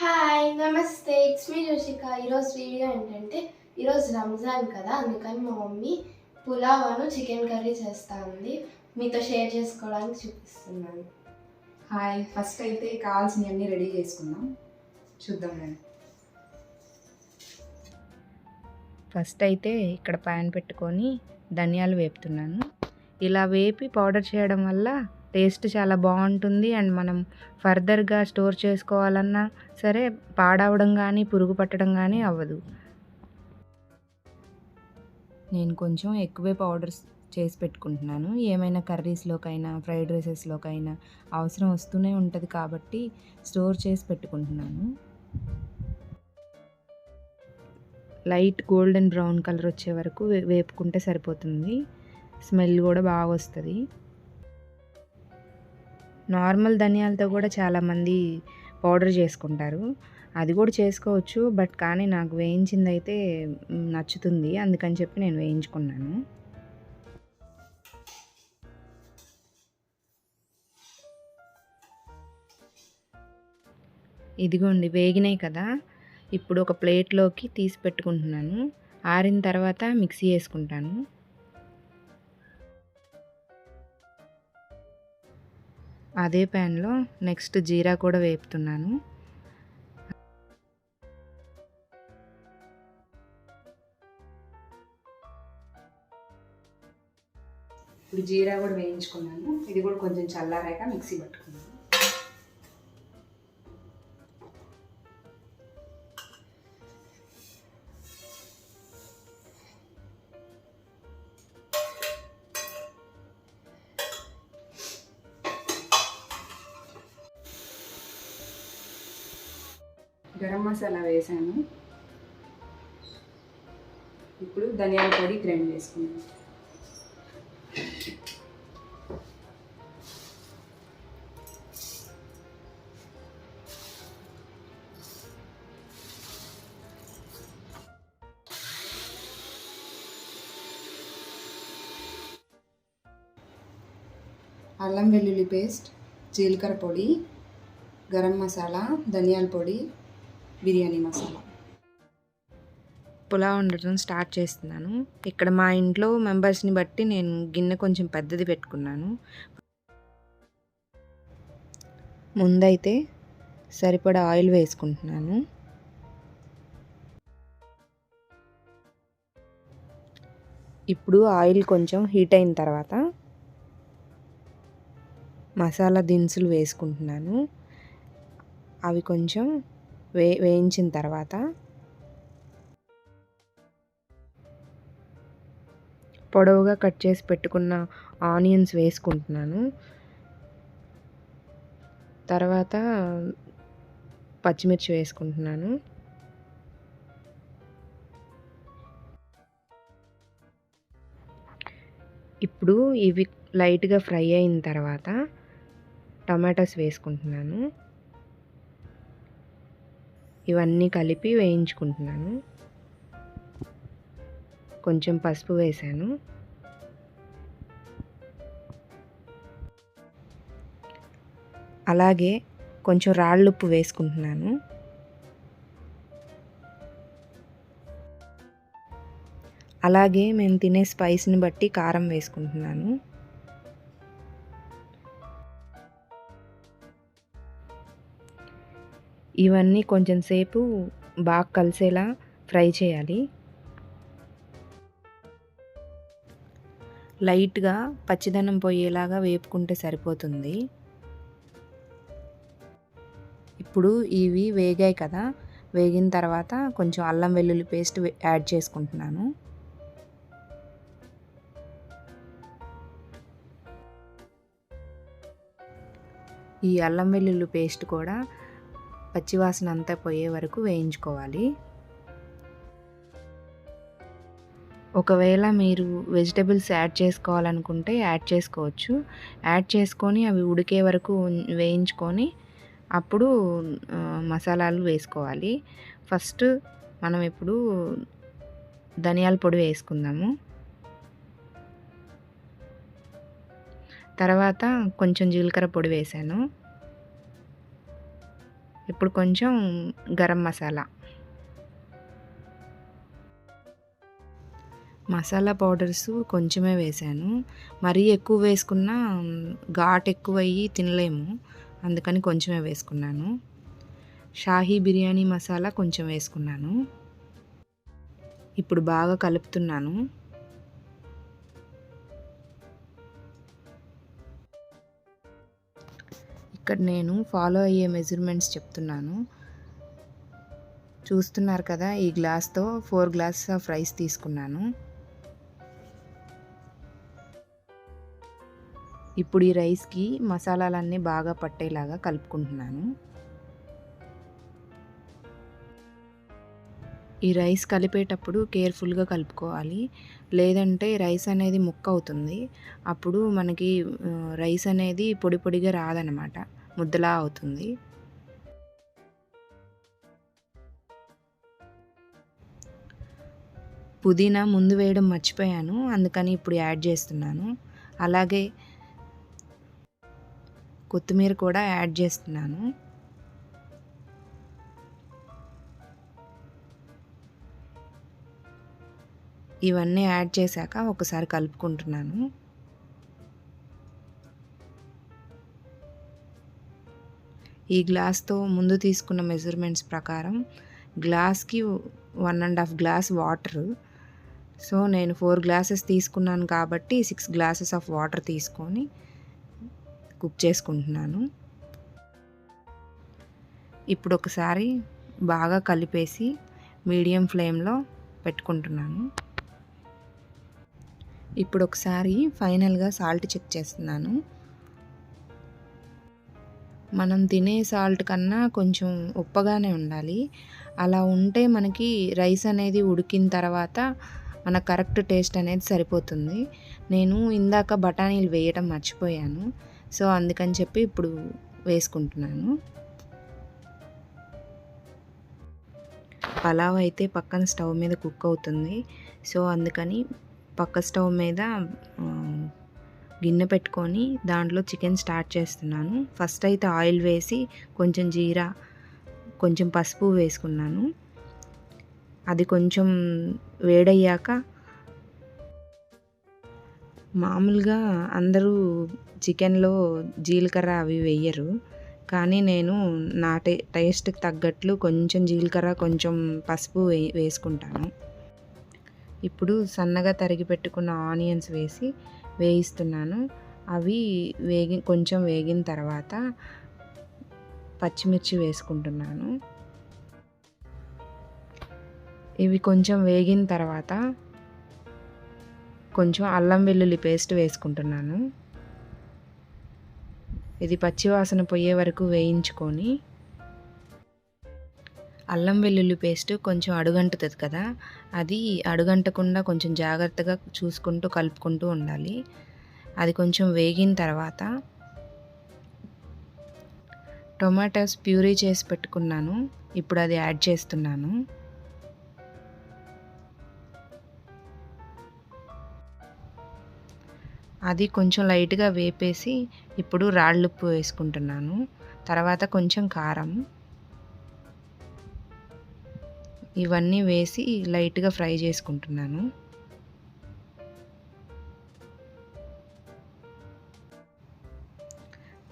Hi నమస్తే. It's me Joshika ఈరోజు video ఏంటంటే ఈరోజు రంజాన్ కదా అందుకని మా మమ్మీ పులావ్ అను చికెన్ కర్రీ చేస్తా ఉంది మీతో షేర్ చేసుకోవడానికి చూపిస్తున్నాను. హాయ్ ఫస్ట్ అయితే కావాల్సినవన్నీ రెడీ చేసుకుందాం. చూద్దాం నేను ఫస్ట్ అయితే ఇక్కడ ప్యాన్ పెట్టుకొని ధనియాలు వేపుతున్నాను. ఇలా వేపి పౌడర్ చేయడం వల్ల టేస్ట్ చాలా బాగుంటుంది. అండ్ మనం ఫర్దర్గా స్టోర్ చేసుకోవాలన్నా సరే పాడవడం కానీ పురుగు పట్టడం కానీ అవ్వదు. నేను కొంచెం ఎక్కువే పౌడర్స్ చేసి పెట్టుకుంటున్నాను. ఏమైనా కర్రీస్లోకైనా ఫ్రైడ్ రైసెస్లోకైనా అవసరం వస్తూనే ఉంటుంది కాబట్టి స్టోర్ చేసి పెట్టుకుంటున్నాను. లైట్ గోల్డెన్ బ్రౌన్ కలర్ వచ్చే వరకు వేపుకుంటే సరిపోతుంది. స్మెల్ కూడా బాగా వస్తుంది. నార్మల్ ధనియాలతో కూడా చాలామంది పౌడర్ చేసుకుంటారు. అది కూడా చేసుకోవచ్చు బట్ కానీ నాకు వేయించింది అయితే నచ్చుతుంది. అందుకని చెప్పి నేను వేయించుకున్నాను. ఇదిగోండి వేగినాయి కదా. ఇప్పుడు ఒక ప్లేట్లోకి తీసి పెట్టుకుంటున్నాను. ఆరిన తర్వాత మిక్సీ వేసుకుంటాను. అదే ప్యాన్లో నెక్స్ట్ జీరా కూడా వేపుతున్నాను. ఇప్పుడు జీరా కూడా వేయించుకున్నాను. ఇది కూడా కొంచెం చల్లారాక మిక్సీ పట్టుకున్నాను గరం మసాలా వేసాను. ఇప్పుడు ధనియాల పొడి గ్రైండ్ చేసుకున్నాను అల్లం వెల్లుల్లి పేస్ట్ జీలకర్ర పొడి గరం మసాలా ధనియాల పొడి బిర్యానీ మసాలా. పులావ్ వండటం స్టార్ట్ చేస్తున్నాను. ఇక్కడ మా ఇంట్లో మెంబర్స్ని బట్టి నేను గిన్నె కొంచెం పెద్దది పెట్టుకున్నాను. ముందైతే సరిపడా ఆయిల్ వేసుకుంటున్నాను. ఇప్పుడు ఆయిల్ కొంచెం హీట్ అయిన తర్వాత మసాలా దినుసులు వేసుకుంటున్నాను. అవి కొంచెం వే వేయించిన తర్వాత పొడవుగా కట్ చేసి పెట్టుకున్న ఆనియన్స్ వేసుకుంటున్నాను. తర్వాత పచ్చిమిర్చి వేసుకుంటున్నాను. ఇప్పుడు ఇవి లైట్గా ఫ్రై అయిన తర్వాత టమాటాస్ వేసుకుంటున్నాను. ఇవన్నీ కలిపి వేయించుకుంటున్నాను. కొంచెం పసుపు వేసాను. అలాగే కొంచెం రాళ్ళుప్పు వేసుకుంటున్నాను. అలాగే మేము తినే స్పైస్ని బట్టి కారం వేసుకుంటున్నాను. ఇవన్నీ కొంచెం సేపు బాగా కలిసేలా ఫ్రై చేయాలి. లైట్గా పచ్చిదనం పోయేలాగా వేపుకుంటే సరిపోతుంది. ఇప్పుడు ఇవి వేగాయి కదా వేగిన తర్వాత కొంచెం అల్లం వెల్లుల్లి పేస్ట్ యాడ్ చేసుకుంటున్నాను. ఈ అల్లం వెల్లుల్లి పేస్ట్ కూడా పచ్చివాసన అంతా పోయే వరకు వేయించుకోవాలి. ఒకవేళ మీరు వెజిటబుల్స్ యాడ్ చేసుకోవాలనుకుంటే యాడ్ చేసుకోవచ్చు. యాడ్ చేసుకొని అవి ఉడికే వరకు వేయించుకొని అప్పుడు మసాలాలు వేసుకోవాలి. ఫస్ట్ మనం ఇప్పుడు ధనియాల పొడి వేసుకుందాము. తర్వాత కొంచెం జీలకర్ర పొడి వేసాను. ఇప్పుడు కొంచెం గరం మసాలా. మసాలా పౌడర్స్ కొంచెమే వేసాను. మరీ ఎక్కువ వేసుకున్నా ఘాట్ ఎక్కువ అయ్యి తినలేము. అందుకని కొంచెమే వేసుకున్నాను. షాహీ బిర్యానీ మసాలా కొంచెం వేసుకున్నాను. ఇప్పుడు బాగా కలుపుతున్నాను. ఇక్కడ నేను ఫాలో అయ్యే మెజర్మెంట్స్ చెప్తున్నాను. చూస్తున్నారు కదా ఈ గ్లాస్తో ఫోర్ గ్లాస్ ఆఫ్ రైస్ తీసుకున్నాను. ఇప్పుడు ఈ రైస్కి మసాలాలన్నీ బాగా పట్టేలాగా కలుపుకుంటున్నాను. ఈ రైస్ కలిపేటప్పుడు కేర్ఫుల్గా కలుపుకోవాలి. లేదంటే రైస్ అనేది ముక్క అవుతుంది అప్పుడు మనకి రైస్ అనేది పొడి పొడిగా రాదనమాట. ముద్దలా అవుతుంది. పుదీనా ముందు వేయడం మర్చిపోయాను అందుకని ఇప్పుడు యాడ్ చేస్తున్నాను. అలాగే కొత్తిమీర కూడా యాడ్ చేస్తున్నాను. ఇవన్నీ యాడ్ చేశాక ఒకసారి కలుపుకుంటున్నాను. ఈ గ్లాస్తో ముందు తీసుకున్న మెజర్మెంట్స్ ప్రకారం గ్లాస్కి one and half glass water. So నేను ఫోర్ గ్లాసెస్ తీసుకున్నాను కాబట్టి సిక్స్ గ్లాసెస్ ఆఫ్ వాటర్ తీసుకొని కుక్ చేసుకుంటున్నాను. ఇప్పుడు ఒకసారి బాగా కలిపేసి మీడియం ఫ్లేమ్లో పెట్టుకుంటున్నాను. ఇప్పుడు ఒకసారి ఫైనల్గా సాల్ట్ చెక్ చేస్తున్నాను. మనం తినే సాల్ట్ కన్నా కొంచెం ఉప్పగానే ఉండాలి. అలా ఉంటే మనకి రైస్ అనేది ఉడికిన తర్వాత మన కరెక్ట్ టేస్ట్ అనేది సరిపోతుంది. నేను ఇందాక బఠానీలు వేయటం మర్చిపోయాను. సో అందుకని చెప్పి ఇప్పుడు వేసుకుంటున్నాను. పలావ్ అయితే పక్కన స్టవ్ మీద కుక్ అవుతుంది. సో అందుకని పక్క స్టవ్ మీద గిన్నె పెట్టుకొని దాంట్లో చికెన్ స్టార్ట్ చేస్తున్నాను. ఫస్ట్ అయితే ఆయిల్ వేసి కొంచెం జీరా కొంచెం పసుపు వేసుకున్నాను. అది కొంచెం వేడయ్యాక మామూలుగా అందరూ చికెన్లో జీలకర్ర అవి వేయరు. కానీ నేను నా టే టేస్ట్కి తగ్గట్లు కొంచెం జీలకర్ర కొంచెం పసుపు వే వేసుకుంటాను. ఇప్పుడు సన్నగా తరిగి పెట్టుకున్న ఆనియన్స్ వేసి వేయిస్తున్నాను. అవి వేగి కొంచెం వేగిన తర్వాత పచ్చిమిర్చి వేసుకుంటున్నాను. ఇవి కొంచెం వేగిన తర్వాత కొంచెం అల్లం వెల్లుల్లి పేస్ట్ వేసుకుంటున్నాను. ఇది పచ్చివాసన పోయే వరకు వేయించుకొని అల్లం వెల్లుల్లి పేస్ట్ కొంచెం అడుగంటుతుంది కదా అది అడుగంటకుండా కొంచెం జాగ్రత్తగా చూసుకుంటూ కలుపుకుంటూ ఉండాలి. అది కొంచెం వేగిన తర్వాత టొమాటోస్ ప్యూరీ చేసి పెట్టుకున్నాను ఇప్పుడు అది యాడ్ చేస్తున్నాను. అది కొంచెం లైట్గా వేపేసి ఇప్పుడు రాళ్ళుప్పు వేసుకుంటున్నాను. తర్వాత కొంచెం కారం. ఇవన్నీ వేసి లైట్గా ఫ్రై చేసుకుంటున్నాను.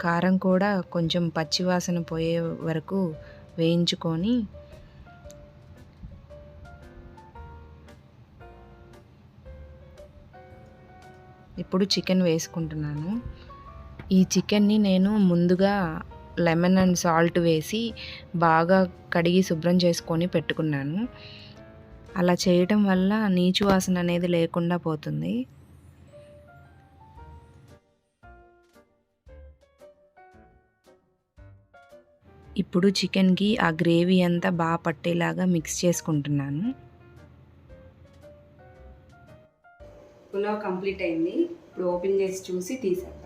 కారం కూడా కొంచెం పచ్చివాసన పోయే వరకు వేయించుకొని ఇప్పుడు చికెన్ వేసుకుంటున్నాను. ఈ చికెన్ని నేను ముందుగా లెమన్ అండ్ సాల్ట్ వేసి బాగా కడిగి శుభ్రం చేసుకొని పెట్టుకున్నాను. అలా చేయటం వల్ల నీచు వాసన అనేది లేకుండా పోతుంది. ఇప్పుడు చికెన్కి ఆ గ్రేవీ అంతా బాగా పట్టేలాగా మిక్స్ చేసుకుంటున్నాను. పులావ్ కంప్లీట్ అయింది. ఇప్పుడు ఓపెన్ చేసి చూసి తీసేద్దాం.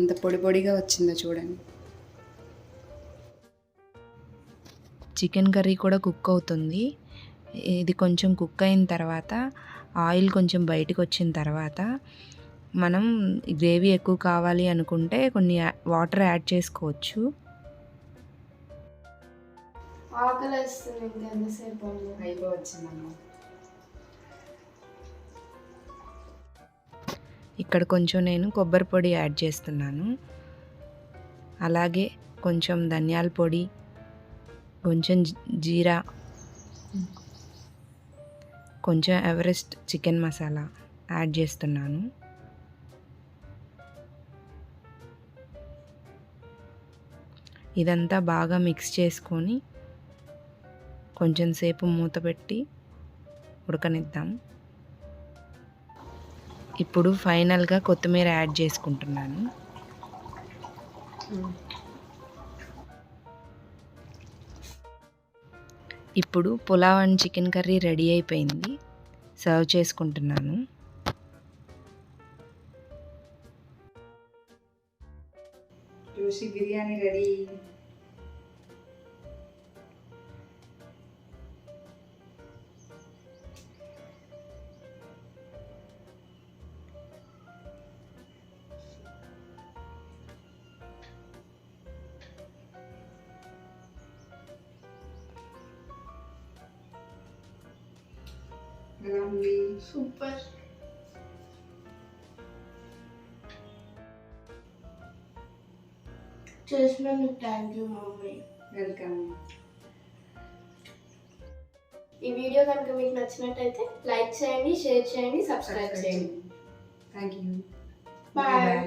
ఎంత పొడి పొడిగా వచ్చిందో చూడండి. చికెన్ కర్రీ కూడా కుక్ అవుతుంది. ఇది కొంచెం కుక్ అయిన తర్వాత ఆయిల్ కొంచెం బయటకు వచ్చిన తర్వాత మనం గ్రేవీ ఎక్కువ కావాలి అనుకుంటే కొన్ని వాటర్ యాడ్ చేసుకోవచ్చు. ఆకలి వేస్తుంది ఇంకెంతసేపు అయిపోవచ్చిందమ్మా. ఇక్కడ కొంచెం నేను కొబ్బరి పొడి యాడ్ చేస్తున్నాను. అలాగే కొంచెం ధనియాల పొడి కొంచెం జీరా కొంచెం ఎవరెస్ట్ చికెన్ మసాలా యాడ్ చేస్తున్నాను. ఇదంతా బాగా మిక్స్ చేసుకొని కొంచెం సేపు మూత పెట్టి ఉడకనిద్దాం. ఇప్పుడు ఫైనల్గా కొత్తిమీర యాడ్ చేసుకుంటున్నాను. ఇప్పుడు pulao and chicken curry ready అయిపోయింది. సర్వ్ చేసుకుంటున్నాను. బిర్యానీ రెడీ. ఎలా ఉంది సూపర్ చేసినందుకు థ్యాంక్ యూ మమ్మీ. వెల్కమ్ ఈ వీడియో కనుక మీకు నచ్చినట్టయితే లైక్ చేయండి షేర్ చేయండి సబ్స్క్రైబ్ చేయండి. Thank you. బాయ్